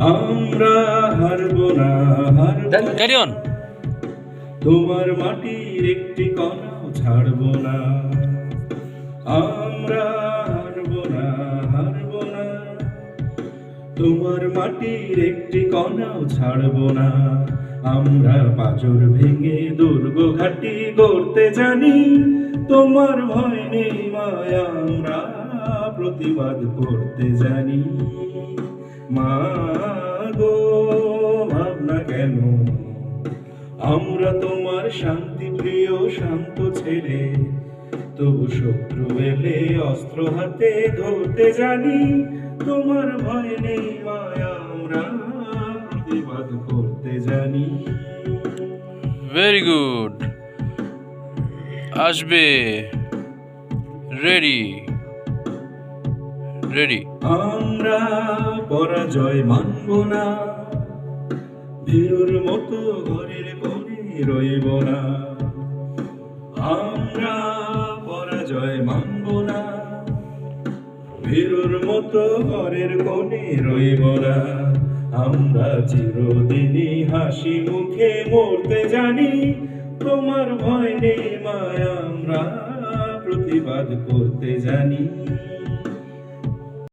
আমরা হারবো না হারবো তোমার মাটির একটি কণাও ছাড়বো না। আমরা হারবো না হারবো না। তোমার মাটির একটি কণাও ছাড়বো না। আমরা পাজর ভেঙে দুর্গ ঘাটি গড়তে জানি। তোমার ভয় নেই মায়া আমরা প্রতিবাদ করতে জানি। মা কেন? আমরা তোমার শান্তি প্রিয় শান্ত ছেলে। তবু শত্রু এলে অস্ত্র হাতে ধরতে জানি। তোমার ভয় নেই মায়া আমরা প্রতিবাদ করতে জানি। ভেরি গুড আসবে। রেডি রেডি আমরা পরাজয় মানব না। ভীরুর মতো ঘরের কোণে রইব না। আমরা পরাজয় মানব না। ভীরুর মতো ঘরের কোণে রইব না। আমরা চিরদিনই হাসি মুখে মরতে জানি, তোমার ভয় নেই মায়া, আমরা প্রতিবাদ করতে জানি।